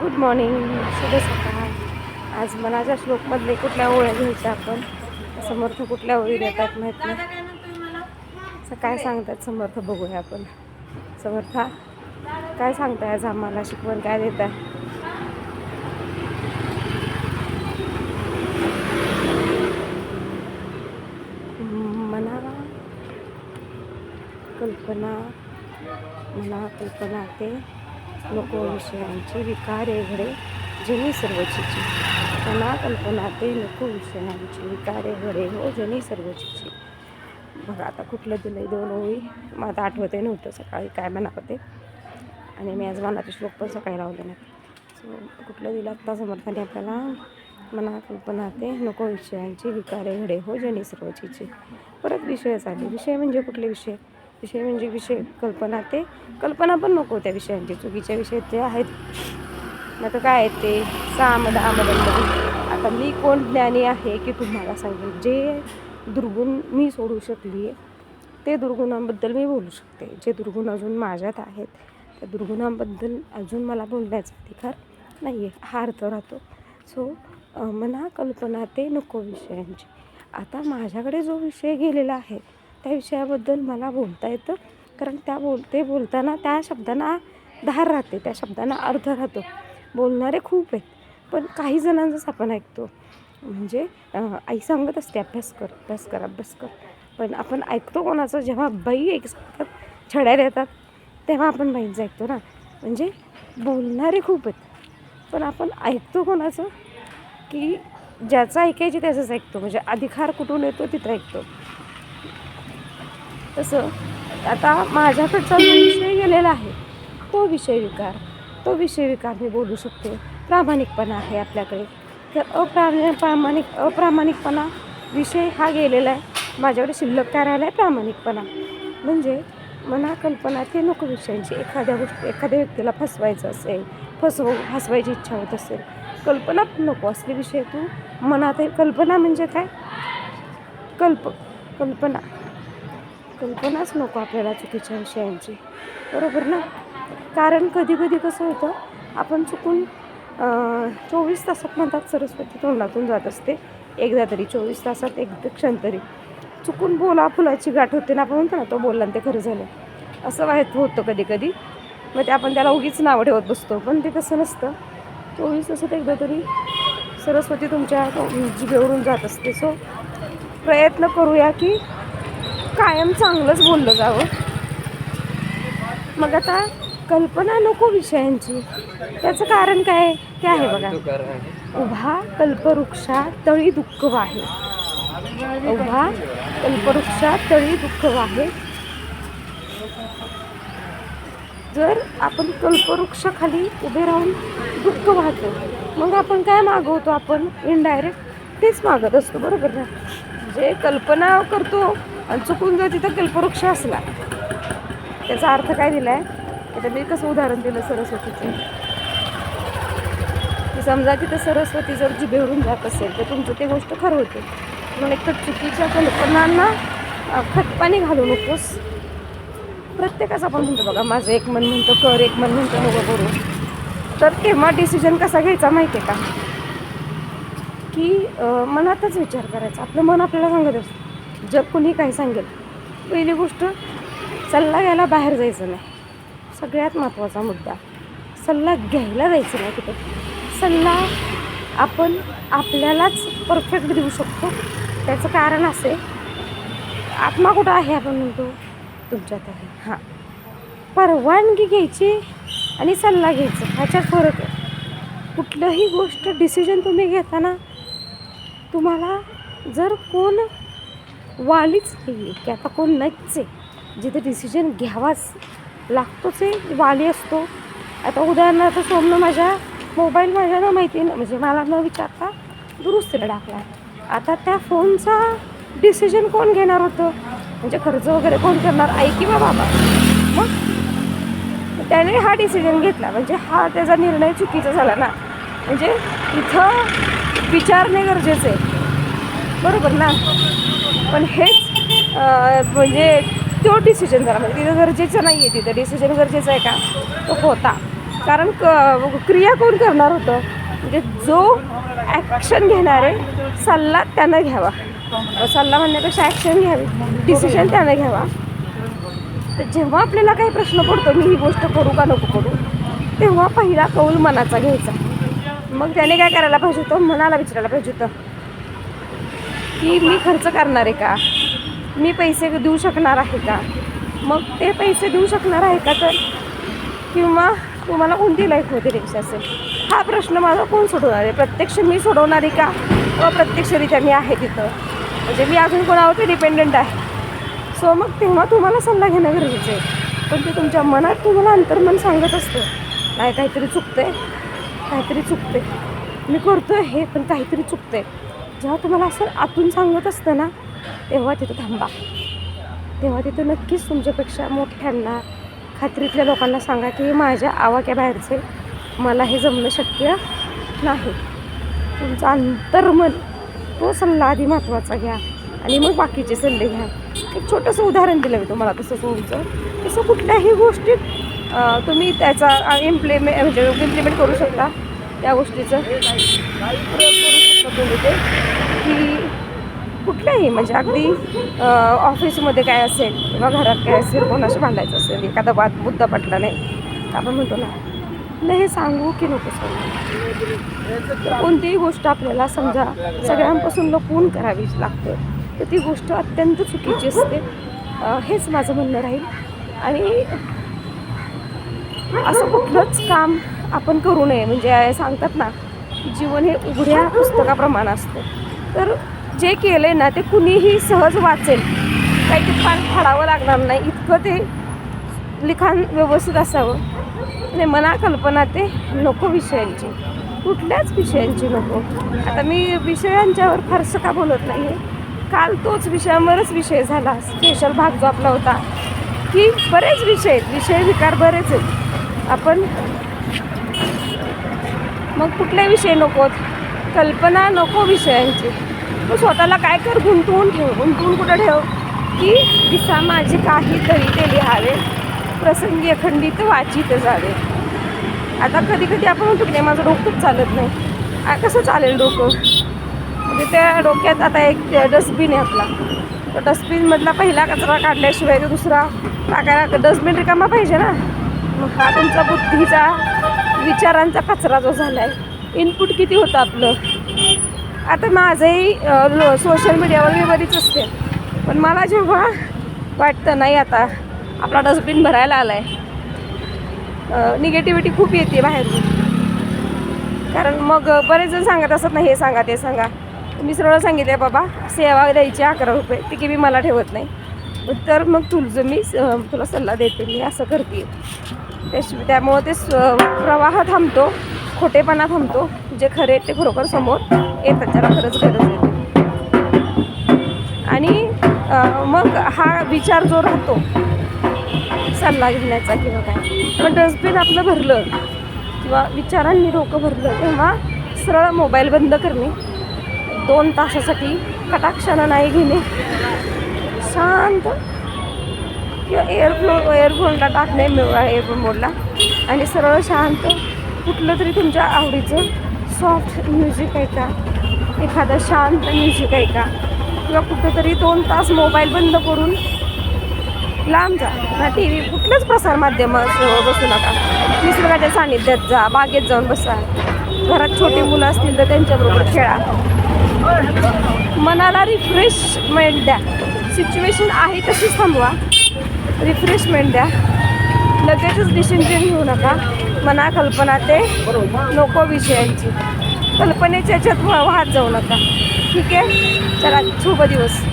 Good morning शुभ सकाळ आज मनाच्या श्लोकमधले कुठल्या ओळ्या घ्यायच्या आपण? समर्थ कुठल्या ओळी देतात माहीत नाही. काय सांगतात समर्थ? बघूया आपण. समर्था काय सांगताय आज आम्हाला? शिकवण काय देत आहे मना कल्पना मला कल्पना ते नको विषयांची विकारे घडे जनी सर्वचिची मना कल्पना ते नको विषयांची विकारे घडे हो जनी सर्वचिची बघा आता कुठलं दिलं दोन ओळी. मला आता आठवते नव्हतं सकाळी काय म्हणावं ते आणि मी आज मनाचे श्लोक पण सकाळी लावले नाही सो कुठलं दिलं आत्ता समर्थाने आपल्याला? मना कल्पना ते नको विषयांची विकारे घडे हो जनी सर्वचीची परत विषय आले विषय म्हणजे कुठले विषय? विषय म्हणजे विषय कल्पना ते कल्पना पण नको त्या विषयांची चुकीच्या विषय ते आहेत. नाही काय आहेत ते? साम दामदंमध्ये आता मी कोण ज्ञानी आहे की तुम्हाला सांगेल जे दुर्गुण मी सोडू शकली ते दुर्गुणांबद्दल मी बोलू शकते. जे दुर्गुण अजून माझ्यात आहेत त्या दुर्गुणांबद्दल अजून मला बोलण्याचा अधिकार नाही आहे हा अर्थ राहतो. सो मना कल्पना ते नको विषयांची. आता माझ्याकडे जो विषय गेलेला आहे त्या विषयाबद्दल मला बोलता येतं. कारण त्या बोल ते बोलताना त्या शब्दांना धार राहते त्या शब्दांना अर्थ राहतो. बोलणारे खूप आहेत पण काही जणांचंच आपण ऐकतो म्हणजे आई सांगत असते अभ्यास कर अभ्यास कर अभ्यास कर. पण आपण ऐकतो कोणाचं जेव्हा बाई एक सांगतात छड्या देतात तेव्हा आपण बाईंचं ऐकतो ना. म्हणजे बोलणारे खूप आहेत पण आपण ऐकतो कोणाचं की ज्याचं ऐकायचे त्याचंच ऐकतो. म्हणजे अधिकार कुठून येतो तिथं ऐकतो. तसं आता माझ्याकडचा जो विषय गेलेला आहे तो विषय विकार तो विषय विकार मी बोलू शकते. प्रामाणिकपणा आहे आपल्याकडे. तर अप्राम प्रामाणिक अप्रामाणिकपणा विषय हा गेलेला आहे. माझ्याकडे शिल्लक काय राहिला आहे प्रामाणिकपणा. म्हणजे मना कल्पना ते नको विषयांची एखाद्या गोष्टी एखाद्या व्यक्तीला फसवायचं असेल फसवू फसवायची इच्छा होत असेल कल्पना पण नको असले विषय तू मनात कल्पना म्हणजे काय? कल्प कल्पना. कल्पनाच नको आपल्याला चुकीच्या विषयांची. बरोबर ना? कारण कधी कधी कसं होतं आपण चुकून चोवीस तासात म्हणतात सरस्वती तोंडातून जात असते. एकदा तरी चोवीस तासात एक क्षण तरी. चुकून बोला फुलाची गाठ होते ना आपण म्हणतो ना तो बोलला ते खरं झालं. असं वाहत होतं कधी कधी. मग ते आपण त्याला उगीच नावं ठेवत बसतो. पण ते तसं नसतं. चोवीस तासात एकदा तरी सरस्वती तुमच्या जिभेवरून जात असते. सो प्रयत्न करूया की कायम चांगलंच बोललं जावं. मग आता कल्पना नको विषयांची. त्याचं कारण काय ते आहे बघा. उभा कल्पवृक्षा तळी दुःख वाहे उभा कल्पवृक्षा तळी दुःख वाहे जर आपण कल्पवृक्षाखाली उभे राहून दुःख वाहतो मग आपण काय मागवतो आपण? इनडायरेक्ट तेच मागत असतो बरोबर ना? जे कल्पना करतो आणि चुकून जर तिथं कल्पवृक्ष असला त्याचा अर्थ काय दिला आहे आता मी कसं उदाहरण दिलं सरस्वतीचं? की समजा तिथं सरस्वती जर जिभेवरून जात असेल तर तुमचं ते गोष्ट खरं होते. म्हणून एक तर चुकीच्या कल्पनांना खतपाणी घालू नकोस. प्रत्येकाचं आपण म्हणतो बघा माझं एक मन म्हणतो कर एक मन म्हणतो नको करू. तर तेव्हा डिसिजन कसा घ्यायचा माहिती आहे का की मनातच विचार करायचा. आपलं मन आपल्याला सांगत असतं. जग कोणी काही सांगेल पहिली गोष्ट सल्ला घ्यायला बाहेर जायचं नाही. सगळ्यात महत्त्वाचा मुद्दा सल्ला घ्यायला जायचं नाही कुठे. सल्ला आपण आपल्यालाच परफेक्ट देऊ शकतो. त्याचं कारण असे आत्मा कुठं आहे आपण म्हणतो? तुमच्यात आहे. हां. परवानगी घ्यायची आणि सल्ला घ्यायचा ह्याच्यात फरक आहे. कुठलंही गोष्ट डिसिजन तुम्ही घेताना तुम्हाला जर कोण वालीच नाही आहे की आता कोण नाहीच आहे जिथे डिसिजन घ्यावाच लागतोच आहे वाली असतो. आता उदाहरणार्थ सोमनं माझ्या मोबाईल माझ्या ना माहिती ना म्हणजे मला न विचारता दुरुस्तीला टाकला आता त्या फोनचा डिसिजन कोण घेणार होतं? म्हणजे खर्च वगैरे कोण करणार? आई किंवा बाबा? मग त्याने हा डिसिजन घेतला. म्हणजे हा त्याचा निर्णय चुकीचा झाला ना. म्हणजे इथं विचारणे गरजेचं आहे. बरोबर ना? पण हेच म्हणजे तो डिसिजन झाला. म्हणजे तिथं गरजेचं नाही आहे तिथं. डिसिजन गरजेचं आहे का? तो होता. कारण क क्रिया कोण करणार होतं? म्हणजे जो ॲक्शन घेणार आहे सल्ला त्यानं घ्यावा. सल्ला म्हणण्यापेक्षा ॲक्शन घ्यावी. डिसिजन त्यानं घ्यावा. तर जेव्हा आपल्याला काही प्रश्न पडतो मी ही गोष्ट करू का नको करू? तेव्हा पहिला कौल मनाचा घ्यायचा. मग त्याने काय करायला पाहिजे होतं? मनाला विचारायला पाहिजे होतं. की मी खर्च करणार आहे का? मी पैसे देऊ शकणार आहे का? मग ते पैसे देऊ शकणार आहे का तर? किंवा तुम्हाला कोणती लाईफमध्ये रिक्षा असेल? हा प्रश्न माझा कोण सोडवणार आहे? प्रत्यक्ष मी सोडवणार आहे का? अप्रत्यक्षरित्या मी आहे तिथं. म्हणजे मी अजून कोणावरती डिपेंडंट आहे? सो मग तेव्हा तुम्हाला सल्ला घेणं गरजेचं आहे. पण ते तुमच्या मनात तुम्हाला अंतर्मन सांगत असतं. नाही काहीतरी चुकतं आहे काहीतरी चुकते मी करतोय हे पण काहीतरी चुकतं आहे जेव्हा तुम्हाला असं आतून सांगत असतं ना तेव्हा तिथं थांबा. तेव्हा तिथं नक्कीच तुमच्यापेक्षा मोठ्यांना खात्रीतल्या लोकांना सांगा की माझ्या आवाक्याबाहेरचे मला हे जमणं शक्य नाही. तुमचं अंतर्मन तो सल्ला आधी महत्त्वाचा घ्या आणि मग बाकीचे सल्ले घ्या. एक छोटंसं उदाहरण दिलं मी तुम्हाला तसं तुमचं. तसं कुठल्याही गोष्टीत तुम्ही त्याचा इम्प्लिमेंट म्हणजे इम्प्लिमेंट करू शकता त्या गोष्टीचं. म्हणजे? की कुठल्याही म्हणजे अगदी ऑफिसमध्ये काय असेल किंवा घरात काय असेल कोणाशी भांडायचं असेल एखादा बात मुद्दा पटला नाही आपण म्हणतो ना नाही हे सांगू की नको सांगू? तर कोणतीही गोष्ट आपल्याला समजा सगळ्यांपासून लपवून करावीच लागते. तर ती गोष्ट अत्यंत चुकीची असते. हेच माझं म्हणणं राहील. आणि असं कुठलंच काम आपण करू नये. म्हणजे सांगतात ना जीवन हे उघड्या पुस्तकाप्रमाणे असतं. तर जे केलं आहे ना ते कुणीही सहज वाचेल. काही ते पान फाडावं लागणार नाही. इतकं ते लिखाण व्यवस्थित असावं. आणि मना कल्पना ते नको विषयांची. कुठल्याच विषयांची नको. आता मी विषयांच्यावर फारसं का बोलत नाही आहे काल तोच विषयावरच विषय झाला. स्पेशल भाग जो आपला होता की बरेच विषय आहेत. विषय विकार बरेच आहेत. आपण मग कुठले विषय नकोत. कल्पना नको विषयांची. तू स्वतःला काय कर गुंतवून ठेव. गुंतवून कुठं ठेव? की दिसा माझे काहीतरी ते लिहावे प्रसंगी अखंडित वाचित जावे. आता कधी कधी आपण म्हणतो की नाही माझं डोकंच चालत नाही. कसं चालेल डोकं? म्हणजे त्या डोक्यात आता एक डस्टबिन आहे आपला. तो डस्टबिनमधला पहिला कचरा काढल्याशिवाय तो दुसरा टाकायला डस्टबिन रिकामा पाहिजे ना. मग हा तुमचा बुद्धीचा विचारांचा कचरा जो झाला आहे इनपुट किती होतं आपलं? आता माझंही सोशल मीडियावर मी बरीच असते. पण मला जेव्हा वाटतं नाही आता आपला डस्टबिन भरायला आला आहे निगेटिव्हिटी खूप येते बाहेरून. कारण मग बरेच जण सांगत असत ना हे सांगा ते सांगा. मी सरळ सांगितले बाबा सेवा द्यायची अकरा रुपये ती की मी मला ठेवत नाही. तर मग तुझं मी तुला सल्ला देते मी असं करते त्याशिवाय त्यामुळं ते स- प्रवाह थांबतो खोटेपणा थांबतो जे खरे ते खरोखर समोर येतात त्याला खरंच गरज येते आणि मग हा विचार जो राहतो सल्ला घेण्याचा किंवा काय पण डस्टबिन आपलं भरलं किंवा विचारांनी डोकं भरलं तेव्हा सरळ मोबाईल बंद करणे दोन तासासाठी कटाक्षानं नाही घेणे शांत किंवा एअरफ्लो एअरफोनला टाकणे एअरफोन मोडला. आणि सरळ शांत कुठलं तरी तुमच्या आवडीचं सॉफ्ट म्युझिक ऐका. एखादं शांत म्युझिक ऐका. किंवा कुठंतरी दोन तास मोबाईल बंद करून लांब जा. ना टी व्ही कुठलंच प्रसारमाध्यम बसू नका. निसर्गाच्या सानिध्यात जा. बागेत जाऊन बसा. घरात छोटी मुलं असतील तर त्यांच्याबरोबर खेळा. मनाला रिफ्रेशमेंट द्या. सिच्युएशन आहे तशीच थांबवा. रिफ्रेशमेंट द्या. लगेचच डिसिजन घेऊ नका. मना कल्पना ते नको विषयांची. कल्पनेच्या याच्यात वाहत जाऊ नका. ठीक आहे? चला शुभ दिवस.